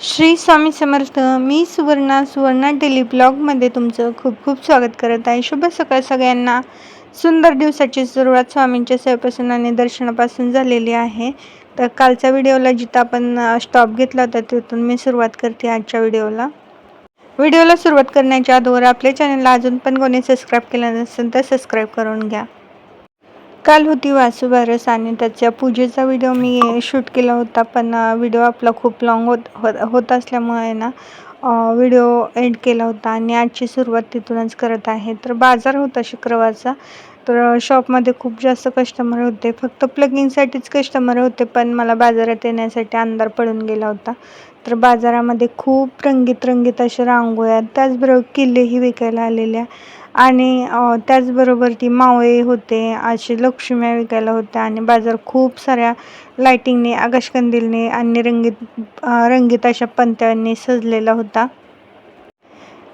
श्री स्वामी समर्थ मी सुवर्णा सुवर्णा डेली ब्लॉगमध्ये तुमचं खूप खूप स्वागत करत आहे. शुभ सकाळ सगळ्यांना. सुंदर दिवसाची सुरुवात स्वामींच्या सेवेपासून आणि दर्शनापासून झालेली आहे. तर कालच्या व्हिडिओला जिथं आपण स्टॉप घेतला होता तिथून मी सुरुवात करते आजच्या व्हिडिओला. व्हिडिओला सुरुवात करण्याच्या अगोदर आपल्या चॅनलला अजून पण कोणी सबस्क्राईब केलं नसेल तर सबस्क्राईब करून घ्या. काल होती वासुबारस आणि त्याच्या पूजेचा व्हिडिओ मी शूट केला होता. पण व्हिडिओ आपला खूप लाँग होत होत असल्यामुळे ना व्हिडिओ एंड केला होता. आणि आजची सुरुवात तिथूनच करत आहे. तर बाजार होता शुक्रवारचा. तर शॉपमध्ये खूप जास्त कस्टमर होते. फक्त प्लगिंगसाठीच कस्टमर होते पण मला बाजारात येण्यासाठी अंधार पडून गेला होता. तर बाजारामध्ये खूप रंगीत रंगीत अशा रांगोळ्या त्याचबरोबर किल्लेही विकायला आलेल्या. आणि त्याचबरोबर ती मावळे होते असे लक्ष्म्या विकायला होत्या आणि बाजार खूप साऱ्या लायटिंगने आकाशकंदीलने आणि रंगीत रंगीत अशा पंत्यांनी सजलेला होता.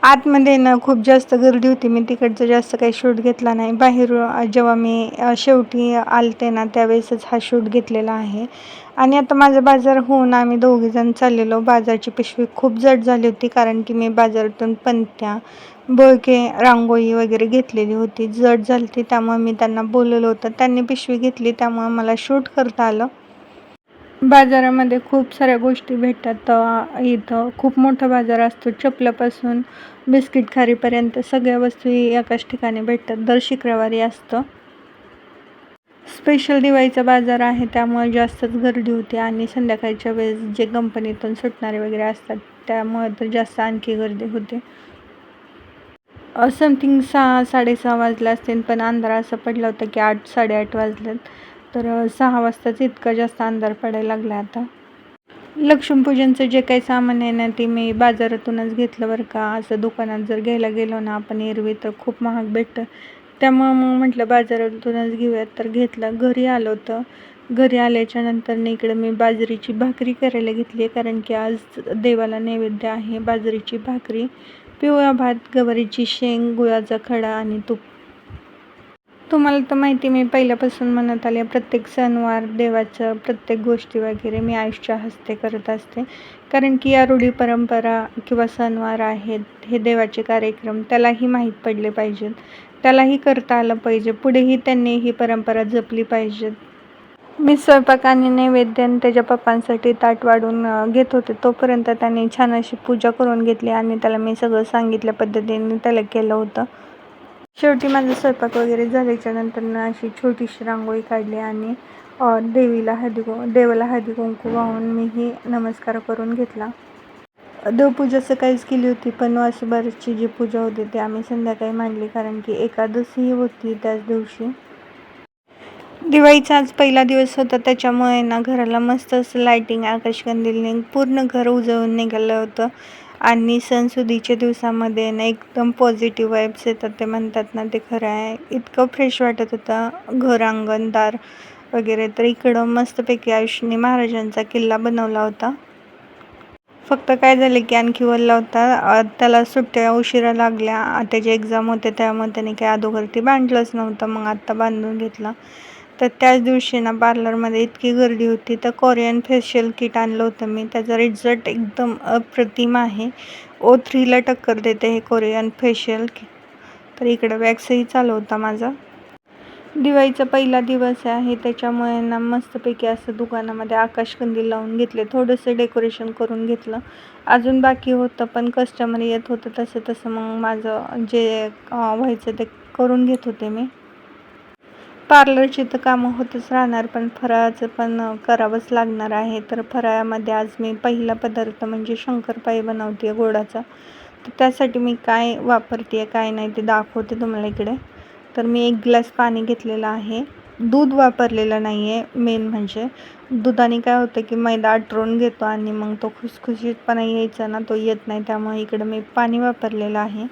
आतमध्ये ना खूप जास्त गर्दी होती मी तिकडचं जास्त काही शूट घेतला नाही. बाहेर जेव्हा मी शेवटी आलते ना त्यावेळेसच हा शूट घेतलेला आहे. आणि आता माझा बाजार होऊन आम्ही दोघेजण चाललेलो. बाजारची पिशवी खूप जड झाली होती कारण की मी बाजारातून पणत्या बळके रांगोळी वगैरे घेतलेली होती. जड झाली होती त्यामुळे मी त्यांना बोलवलं होतं. त्यांनी पिशवी घेतली त्यामुळे मला शूट करता आलं. बाजारामध्ये खूप साऱ्या गोष्टी भेटतात इथं. खूप मोठा बाजार असतो चपलापासून बिस्किट खारीपर्यंत सगळ्या वस्तू एकाच ठिकाणी भेटतात. दर शुक्रवारी असतं. स्पेशल दिवाळीचा बाजार आहे त्यामुळे जास्तच गर्दी होती आणि संध्याकाळच्या वेळेस जे कंपनीतून सुटणारे वगैरे असतात त्यामुळे तर जास्त आणखी गर्दी होते. समथिंग सहा साडेसहा वाजले असतील पण अंधार असं पडला होता की आठ साडेआठ वाजलेत. तर सहा वाजताच इतका जास्त अंधार पडायला लागला आता. लक्ष्मीपूजनचं जे काही सामान आहे ना ते मी बाजारातूनच घेतलं बरं का. असं दुकानात जर घ्यायला गेलो ना आपण एरवी तर खूप महाग भेटतं. त्यामुळं मग म्हटलं बाजारातूनच घेऊयात. तर घेतलं. घरी आलं होतं. घरी आल्याच्यानंतर इकडं मी बाजरीची भाकरी करायला घेतली आहे कारण की आज देवाला नैवेद्य आहे बाजरीची भाकरी. पिवळा भात गवारीची शेंग गुळाचा खडा आणि तूप. तुम्हाला तर माहिती मी पहिल्यापासून म्हणत आले प्रत्येक सणवार देवाचं प्रत्येक गोष्टी वगैरे मी आयुष्या हस्ते करत असते. कारण की या रूढी परंपरा किंवा सणवार आहेत हे देवाचे कार्यक्रम त्यालाही माहीत पडले पाहिजेत. त्यालाही करता आलं पाहिजे. पुढेही त्यांनी ही परंपरा जपली पाहिजेत मी स्वयंपाक आणि नैवेद्य आणि त्याच्या पप्पांसाठी ताट वाढून घेत होते. तोपर्यंत त्यांनी छान अशी पूजा करून घेतली आणि त्याला मी सगळं सांगितल्या पद्धतीने त्याला केलं होतं. शेवटी माझा स्वयंपाक वगैरे झाल्याच्यानंतर अशी छोटीशी रांगोळी काढली आणि देवीला हळदी देवाला हळदी कुंकू वाहून मीही नमस्कार करून घेतला. देवपूजा सकाळीच केली होती पण बरीचशी जी पूजा होती ती आम्ही संध्याकाळी मांडली कारण की एकादशीही होती त्याच दिवशी. दिवाळीचा आज पहिला दिवस होता त्याच्यामुळे ना घराला मस्त असं लायटिंग आकाशकंदीलने पूर्ण घर उजळून निघालं होतं. आणि सणसुदीच्या दिवसामध्ये ना एकदम पॉझिटिव्ह वाईब्स येतात ते म्हणतात ना ते खरं आहे. इतकं फ्रेश वाटत होतं. घर अंगणदार वगैरे तर इकडं मस्तपैकी आयुष्यने महाराजांचा किल्ला बनवला होता. फक्त काय झालं की आणखी वल्ला होता. त्याला सुट्ट्या उशिरा लागल्या. त्याचे एक्झाम होते त्यामुळे त्याने काही अधोगरती बांधलंच नव्हतं. मग आत्ता बांधून घेतला. तर त्याच दिवशी ना पार्लरमध्ये इतकी गर्दी होती तर कोरियन फेशियल किट आणलं होतं मी. त्याचा रिझल्ट एकदम अप्रतिम आहे. ओ थ्रीला टक्कर देते हे कोरियन फेशियल तर इकडं वॅक्सही चालू होता माझा. दिवाळीचा पहिला दिवस आहे त्याच्यामुळे ना मस्तपैकी असं दुकानामध्ये आकाशकंदील लावून घेतले थोडंसं डेकोरेशन करून घेतलं. अजून बाकी होतं पण कस्टमर येत होतं तसं तसं. मग माझं जे व्हायचं ते करून घेत होते मी. पार्लरची तर कामं होतच राहणार पण फराळाचं पण करावंच लागणार आहे. तर फराळामध्ये आज मी पहिला पदार्थ म्हणजे शंकरपाई बनवते गोडाचा. तर त्यासाठी मी काय वापरते आहे काय नाही ते दाखवते तुम्हाला इकडे. तर मी एक ग्लास पाणी घेतलेलं आहे. दूध वापरलेलं नाही आहे मेन म्हणजे. दुधाने काय होतं की मैदा आटरून घेतो आणि मग तो खुसखुशीतपणा यायचा ना तो येत नाही. त्यामुळे इकडं मी पाणी वापरलेलं आहे.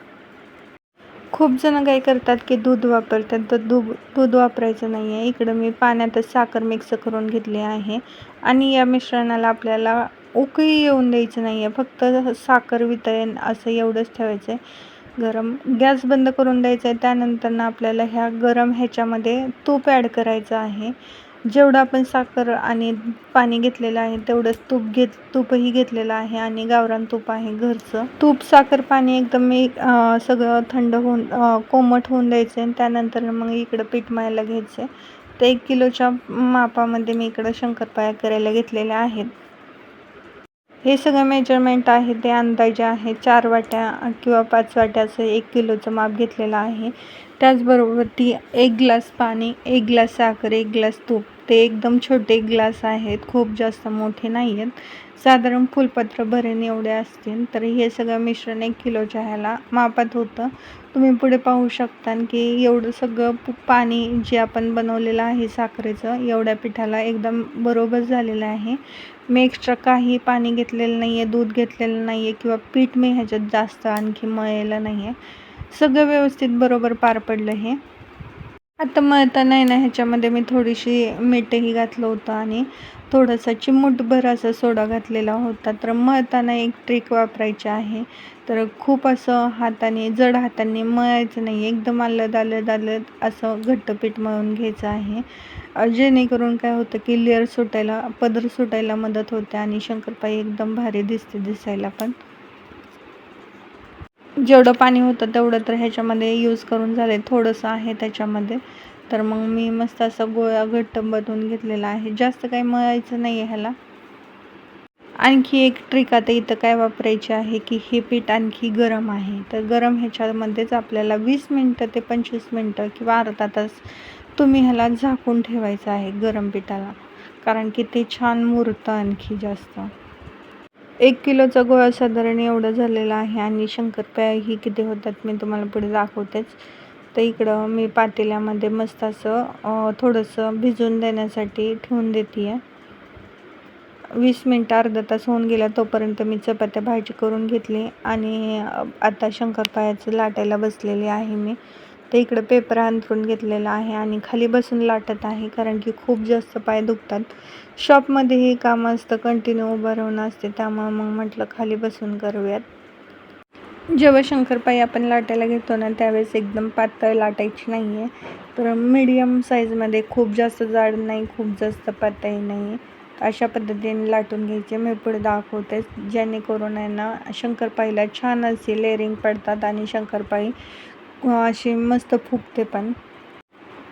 खूप जण काय करतात की दूध वापरतात तर दूध दूध वापरायचं नाही आहे इकडं मी पाण्यातच साखर मिक्स करून घेतली आहे. आणि या मिश्रणाला आपल्याला उकळी येऊन द्यायचं नाही आहे फक्त साखर वितळेन असं एवढंच ठेवायचं आहे गरम गॅस बंद करून द्यायचा आहे त्यानंतरनं आपल्याला ह्या गरम ह्याच्यामध्ये तूप ॲड करायचं आहे. जेवढं आपण साखर आणि पाणी घेतलेलं आहे तेवढंच तूप घेत तूपही घेतलेलं आहे आणि गावरान तूप आहे घरचं. तूप साखर पाणी एकदम मी सगळं थंड होऊन कोमट होऊन द्यायचं आणि त्यानंतर मग इकडं पीठ मळायला घ्यायचं. आहे तर एक किलोच्या मापामध्ये मी इकडं शंकरपाया करायला घेतलेल्या आहेत. हे सगळं मेजरमेंट आहे ते अंदाजे आहे चार वाट्या किंवा पाच वाट्याचं एक किलोचं माप घेतलेलं आहे. त्याचबरोबर ती एक ग्लास पाणी एक ग्लास साखर एक ग्लास तूप. ते एकदम छोटे ग्लास आहेत खूप जास्त मोठे नाही आहेत साधारण फुलपत्र भरेन एवढे असतील. तर हे सगळं मिश्रण एक किलोच्या ह्याला मापात होतं. तुम्ही पुढे पाहू शकता की एवढं सगळं पाणी जे आपण बनवलेलं आहे साखरेचं एवढ्या पिठाला एकदम बरोबर झालेलं आहे. मी एक्स्ट्रा काही पाणी घेतलेलं नाही आहे दूध घेतलेलं नाही आहे किंवा पीठ मी ह्याच्यात जास्त आणखी मळलेलं नाही आहे सगळं व्यवस्थित बरोबर पार पडलं हे. आता मळताना आहे ना ह्याच्यामध्ये मी थोडीशी मीठही घातलं होतं आणि थोडासा चिमूटभर असा सोडा घातलेला होता. तर मळताना एक ट्रिक वापरायची आहे. तर खूप असं हाताने जड हाताने मळायचं नाही एकदम आलद आलद आलद असं घट्टपीठ मळून घ्यायचं आहे. जेणेकरून काय होतं की लेअर सुटायला पदर सुटायला मदत होते आणि शंकरपाई एकदम भारी दिसते दिसायला पण. जेवढं पाणी होतं तेवढं तर ह्याच्यामध्ये यूज करून झाले. थोडंसं आहे त्याच्यामध्ये. तर मग मी मस्त असं गोळा घट्ट बनवून घेतलेला आहे. जास्त काही मळायचं नाही आहे ह्याला. आणखी एक ट्रिक आता इथं काय वापरायची आहे की हे पीठ आणखी गरम आहे. तर गरम ह्याच्यामध्येच आपल्याला वीस मिनटं ते पंचवीस मिनटं किंवा अर्धा तास तुम्ही ह्याला झाकून ठेवायचं आहे गरम पिठाला. कारण की ते छान मुरतं आणखी जास्त. एक किलोचा गोळा साधारण एवढं झालेला आहे आणि शंकरपाळ्या ही किती होतात मी तुम्हाला पुढे दाखवतेच. तर इकडं मी पातेल्यामध्ये मस्त असं थोडंसं भिजवून देण्यासाठी ठेवून देते आहे वीस मिनटं अर्धा तास होऊन गेला तोपर्यंत मी चपात्या भाजी करून घेतली आणि आता शंकरपाळ्याचं लाटायला बसलेली आहे मी. तर इकडं पेपर अंथरून घेतलेला आहे आणि खाली बसून लाटत आहे कारण की खूप जास्त पाय दुखतात. शॉपमध्ये हे काम असतं कंटिन्यू उभं राहून असते त्यामुळं मग म्हटलं खाली बसून करूयात. जेव्हा शंकरपाई आपण लाटायला घेतो ना त्यावेळेस एकदम पातळ लाटायची नाही आहे तर मीडियम साईजमध्ये खूप जास्त जाड नाही खूप जास्त पातळी नाही. आहे अशा पद्धतीने लाटून घ्यायचे. मी पुढे दाखवते. जेणेकरून यांना शंकरपाईला छान असे लेअरिंग पडतात आणि शंकरपाई अशी मस्त फुगते पण.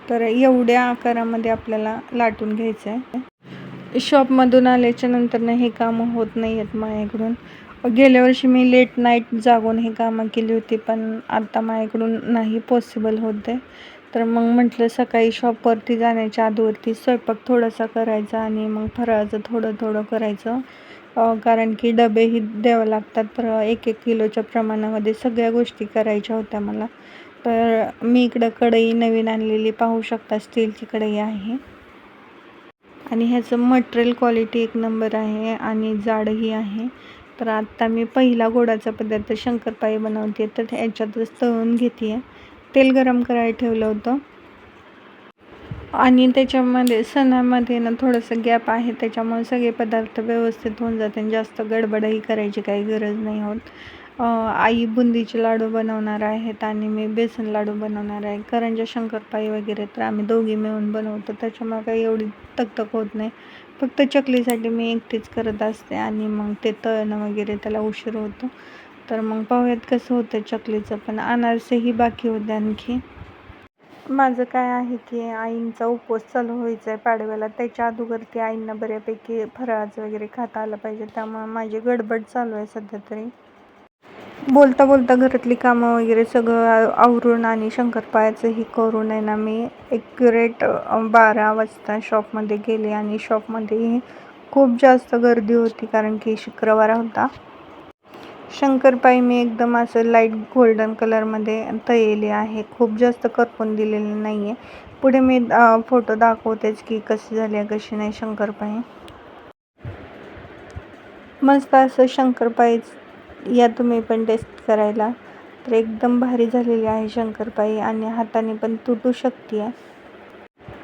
तर एवढ्या आकारामध्ये आपल्याला लाटून घ्यायचं आहे शॉपमधून आल्याच्या नंतरनं हे कामं होत नाही आहेत माझ्याकडून. गेल्या वर्षी मी लेट नाईट जागून हे कामं केली होती पण आता माझ्याकडून नाही पॉसिबल होते तर मग म्हटलं सकाळी शॉपवरती जाण्याच्या आधीवरती स्वयंपाक थोडासा करायचा आणि मग फराळाचं थोडं थोडं करायचं. कारण की डबेही द्यावं लागतात. तर एक एक किलोच्या प्रमाणामध्ये सगळ्या गोष्टी करायच्या होत्या मला. तर मी इकडं कढई नवीन आणलेली पाहू शकता. स्टीलची कढई आहे. आणि ह्याचं मटेरियल क्वालिटी एक नंबर आहे आणि जाडही आहे. तर आत्ता मी पहिला गोडाचा पदार्थ शंकरपाई बनवते तर ह्याच्यातच तळून घेते आहे तेल गरम करायला ठेवलं होतं. आणि त्याच्यामध्ये सणामध्ये ना थोडंसं गॅप आहे. त्याच्यामुळे सगळे पदार्थ व्यवस्थित होऊन जाते जास्त गडबडही करायची काही गरज नाही होत. आई बुंदीचे लाडू बनवणार आहेत आणि मी बेसन लाडू बनवणार आहे. करंजा शंकरपाई वगैरे तर आम्ही दोघी मिळून बनवतो. त्याच्यामुळे काही एवढी तकतक होत नाही. फक्त चकलीसाठी मी एकटीच करत असते आणि मग ते तळणं वगैरे त्याला उशीर होतो. तर मग पाहूयात कसं होतं चकलीचं. पण अनारसेही बाकी होते आणखी. माझं काय आहे की आईंचा उपवास चालू व्हायचा आहे पाडव्याला. त्याच्या अगोदर आईंना बऱ्यापैकी फराळाचं वगैरे खाता आलं पाहिजे. त्यामुळे माझी गडबड चालू आहे सध्या तरी. बोलता बोलता घरातली कामं वगैरे सगळं आवरून आणि शंकरपाळ्याचंही करून आहे ना मी एक्युरेट बारा वाजता शॉपमध्ये गेले आणि शॉपमध्येही खूप जास्त गर्दी होती कारण की शुक्रवार होता. शंकरपाई मी एकदम असं लाइट गोल्डन कलरमध्ये तळलेली आहे. खूप जास्त करपून दिलेली नाही आहे पुढे मी फोटो दाखवतेच की कशी झाली आहे कशी नाही शंकरपाई मस्त असं शंकरपाई या तुम्ही पण टेस्ट करायला. तर एकदम भारी झालेली आहे शंकरपाई आणि हाताने पण तुटू शकते आहे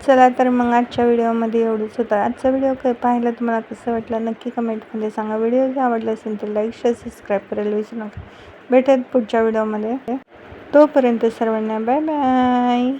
चला तर मग आजच्या व्हिडिओमध्ये एवढंच होतं. आजचा व्हिडिओ काय पाहिला तुम्हाला कसं वाटलं? नक्की कमेंटमध्ये सांगा. व्हिडिओ जर आवडला असेल तर लाईक शेअर सबस्क्राईब करायला विसरू नका. भेटत पुढच्या व्हिडिओमध्ये. तोपर्यंत सर्वांना बाय बाय.